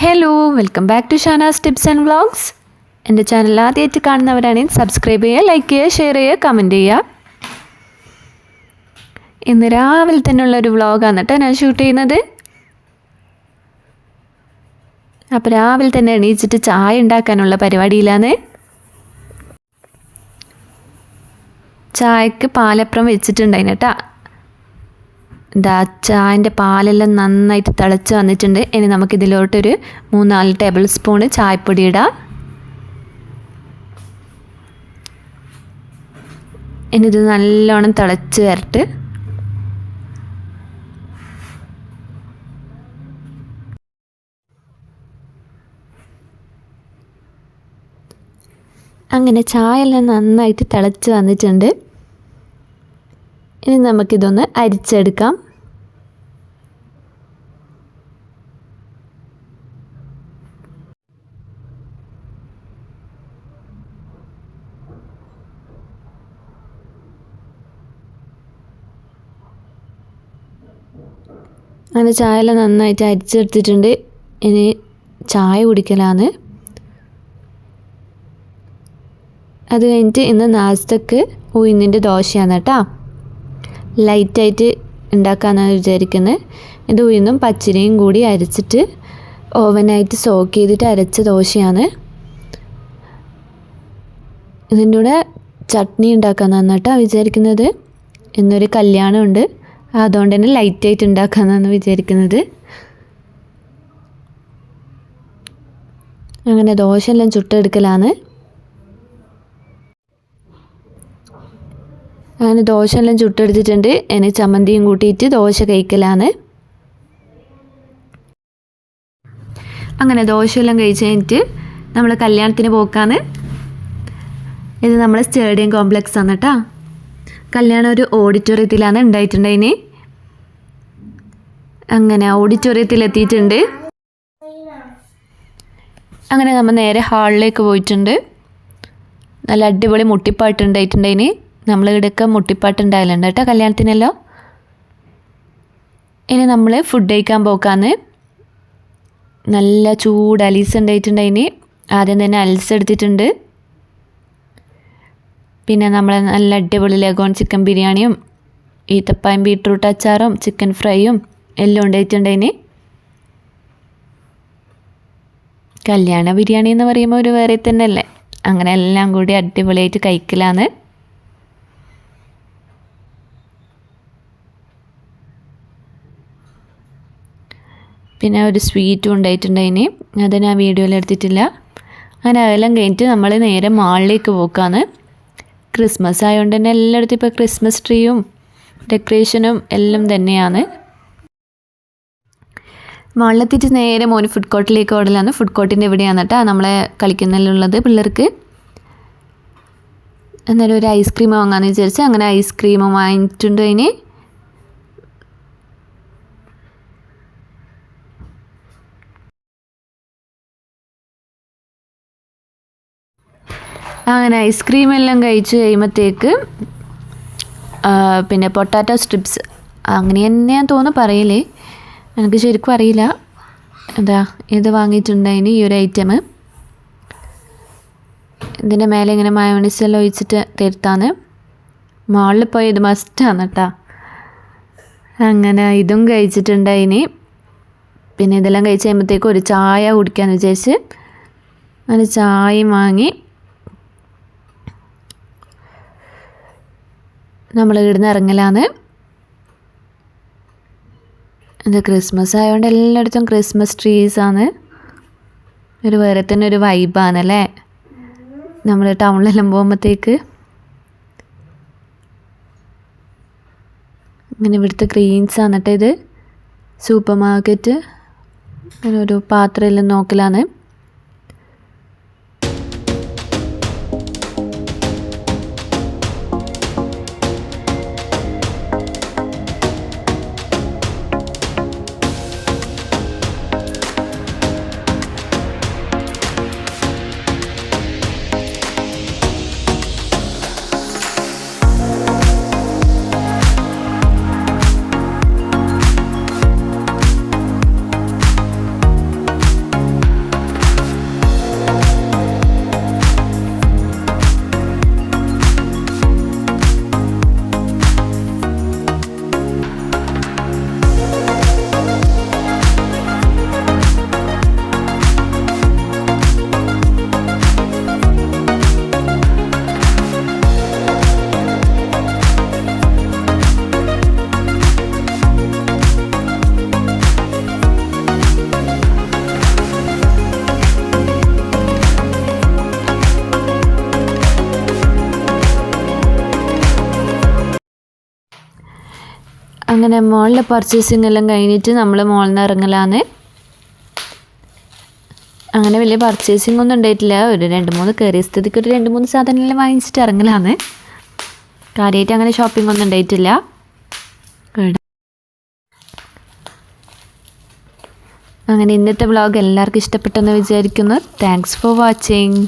Hello welcome back to Shanas tips and vlogs എന്റെ channel ആദ്യമായിട്ട് കാണുന്നവരാണെങ്കിൽ സബ്സ്ക്രൈബ് ചെയ്യുക ലൈക്ക് ചെയ്യുക ഷെയർ ചെയ്യുക കമന്റ് ചെയ്യുക. ഇന്ന് രാവിലെ തന്നെയുള്ള ഒരു വ്ളോഗാണ് കേട്ടോ ഞാൻ ഷൂട്ട് ചെയ്യുന്നത്. അപ്പോൾ രാവിലെ തന്നെ എണീച്ചിട്ട് ചായ ഉണ്ടാക്കാനുള്ള പരിപാടിയിലാണ്. ചായക്ക് പാലപ്പുറം വെച്ചിട്ടുണ്ടായിന് കേട്ടോ. ഇതാ ചായന്റെ പാലെല്ലാം നന്നായിട്ട് തിളച്ച് വന്നിട്ടുണ്ട്. ഇനി നമുക്കിതിലോട്ടൊരു മൂന്നാൽ ടേബിൾ സ്പൂണ് ചായപ്പൊടി ഇടാം. ഇനി ഇത് നല്ലോണം തിളച്ച് വരട്ട്. അങ്ങനെ ചായ എല്ലാം നന്നായിട്ട് തിളച്ച് വന്നിട്ടുണ്ട്. ഇനി നമുക്കിതൊന്ന് അരിച്ചെടുക്കാം. അങ്ങനെ ചായയെല്ലാം നന്നായിട്ട് അരിച്ചെടുത്തിട്ടുണ്ട്. ഇനി ചായ കുടിക്കലാണ്. അത് കഴിഞ്ഞിട്ട് ഇന്ന് നാസ്തക്ക് ഉഴുന്നിന്റെ ദോശയാണ് കേട്ടോ. ലൈറ്റായിട്ട് ഉണ്ടാക്കാനാണ് വിചാരിക്കുന്നത് ഇത് ഉഴുന്നും പച്ചരിയും കൂടി അരച്ചിട്ട് ഓവനായിട്ട് സോക്ക് ചെയ്തിട്ട് അരച്ച ദോശയാണ്. ഇതിന്റെ കൂടെ ചട്നി ഉണ്ടാക്കാമെന്നാണ് കേട്ടോ വിചാരിക്കുന്നത്. ഇന്നൊരു കല്യാണമുണ്ട്. അതുകൊണ്ട് തന്നെ ലൈറ്റായിട്ട് ഉണ്ടാക്കാമെന്നാണ് വിചാരിക്കുന്നത്. അങ്ങനെ ദോശ എല്ലാം ചുട്ടെടുക്കലാണ്. അങ്ങനെ ദോശ എല്ലാം ചുട്ടെടുത്തിട്ടുണ്ട്. ഇനി ചമ്മന്തിയും കൂട്ടിയിട്ട് ദോശ കഴിക്കലാണ്. അങ്ങനെ ദോശയെല്ലാം കഴിച്ച് കഴിഞ്ഞിട്ട് നമ്മൾ കല്യാണത്തിന് പോക്കാണ്. ഇത് നമ്മളെ സ്റ്റേഡിയം കോംപ്ലക്സ് ആണ് കേട്ടോ കല്യാണം ഒരു ഓഡിറ്റോറിയത്തിലാണ് ഉണ്ടായിട്ടുണ്ടായിന്. അങ്ങനെ ഓഡിറ്റോറിയത്തിൽ എത്തിയിട്ടുണ്ട്. അങ്ങനെ നമ്മൾ നേരെ ഹാളിലേക്ക് പോയിട്ടുണ്ട്. നല്ല അടിപൊളി മുട്ടിപ്പാട്ട് ഉണ്ടായിട്ടുണ്ടതിന് നമ്മൾ ഇവിടെയൊക്കെ മുട്ടിപ്പാട്ട് ഉണ്ടായാലുണ്ട് കേട്ടോ കല്യാണത്തിനല്ലോ. ഇനി നമ്മൾ ഫുഡ് കഴിക്കാൻ പോക്കാന്ന്. നല്ല ചൂട് അലീസ് ഉണ്ടായിട്ടുണ്ടായിന് ആദ്യം തന്നെ അൽസ് എടുത്തിട്ടുണ്ട്. പിന്നെ നമ്മൾ നല്ല അടിപൊളി ലഗോൺ ചിക്കൻ ബിരിയാണിയും ഈത്തപ്പായും ബീട്രൂട്ട് അച്ചാറും ചിക്കൻ ഫ്രൈയും എല്ലാം ഉണ്ടായിട്ടുണ്ടായിന് കല്യാണ ബിരിയാണി എന്ന് പറയുമ്പോൾ ഒരു വേറെ തന്നെയല്ലേ? അങ്ങനെ എല്ലാം കൂടി അടിപൊളിയായിട്ട് കഴിക്കലാണ് പിന്നെ ഒരു സ്വീറ്റും ഉണ്ടായിട്ടുണ്ടായിന് അത് ഞാൻ വീഡിയോയിൽ എടുത്തിട്ടില്ല. അങ്ങനെ അതെല്ലാം കഴിഞ്ഞിട്ട് നമ്മൾ നേരെ മാളിലേക്ക് പോക്കാണ്. ക്രിസ്മസ് ആയതുകൊണ്ട് തന്നെ എല്ലായിടത്തും ഇപ്പോൾ ക്രിസ്മസ് ട്രീയും ഡെക്കറേഷനും എല്ലാം തന്നെയാണ്. മാളിലെത്തിയിട്ട് നേരെ മോന് ഫുഡ് കോർട്ടിലേക്ക് ഓടലാണ്. ഫുഡ് കോർട്ടിന്റെ എവിടെയാണ് കേട്ടോ നമ്മളെ കളിക്കുന്നതിലുള്ളത് പിള്ളേർക്ക്. എന്നാലും ഒരു ഐസ്ക്രീം വാങ്ങാമെന്ന് വിചാരിച്ച് അങ്ങനെ ഐസ്ക്രീം വാങ്ങിയിട്ടുണ്ട് അതിന്. അങ്ങനെ ഐസ്ക്രീം എല്ലാം കഴിച്ചു കഴിയുമ്പോഴത്തേക്ക് പിന്നെ പൊട്ടാറ്റോ സ്ട്രിപ്സ് അങ്ങനെ തന്നെയാന്ന് തോന്നുന്നു പറയലേ. എനിക്ക് ശരിക്കും അറിയില്ല. എന്താ ഇത് വാങ്ങിയിട്ടുണ്ടായിന് ഈ ഒരു ഐറ്റം? ഇതിന്റെ മേലെ ഇങ്ങനെ മയോണീസ് ഒഴിച്ചിട്ട് തരുത്താന്ന് മാളിൽ പോയി ഇത് മസ്റ്റാണ് കേട്ടോ അങ്ങനെ ഇതും കഴിച്ചിട്ടുണ്ടായിന് പിന്നെ ഇതെല്ലാം കഴിച്ച് കഴിയുമ്പോഴത്തേക്കും ഒരു ചായ കുടിക്കാമെന്ന് വിചാരിച്ച്. അങ്ങനെ ചായയും വാങ്ങി. നമ്മൾ ഇവിടുന്ന് ഇറങ്ങലാണ് ഇത് ക്രിസ്മസ് ആയതുകൊണ്ട് എല്ലായിടത്തും ക്രിസ്മസ് ട്രീസാണ് ഒരു വേറെ തന്നെ ഒരു വൈബാണ് അല്ലേ? നമ്മൾ ടൗണിലെല്ലാം പോകുമ്പോഴത്തേക്ക് ഇങ്ങനെ ഇവിടുത്തെ ഗ്രീൻസ് ആണ് കേട്ടോ ഇത്. സൂപ്പർ മാർക്കറ്റ് അങ്ങനെ ഒരു പാത്രമെല്ലാം നോക്കലാണ്. അങ്ങനെ മോളിലെ പർച്ചേസിങ് എല്ലാം കഴിഞ്ഞിട്ട് നമ്മൾ മോളിൽ നിന്ന് ഇറങ്ങലാന്ന്. അങ്ങനെ വലിയ പർച്ചേസിംഗ് ഒന്നും ഉണ്ടായിട്ടില്ല. ഒരു രണ്ട് മൂന്ന് കയറിയ സ്ഥിതിക്ക് ഒരു രണ്ട് മൂന്ന് സാധനമെല്ലാം വാങ്ങിച്ചിട്ട് ഇറങ്ങലാന്ന്. കാര്യമായിട്ട് അങ്ങനെ ഷോപ്പിംഗ് ഒന്നും ഉണ്ടായിട്ടില്ല. അങ്ങനെ ഇന്നത്തെ വ്ളോഗ് എല്ലാവർക്കും ഇഷ്ടപ്പെട്ടെന്ന് വിചാരിക്കുന്നു. Thanks for watching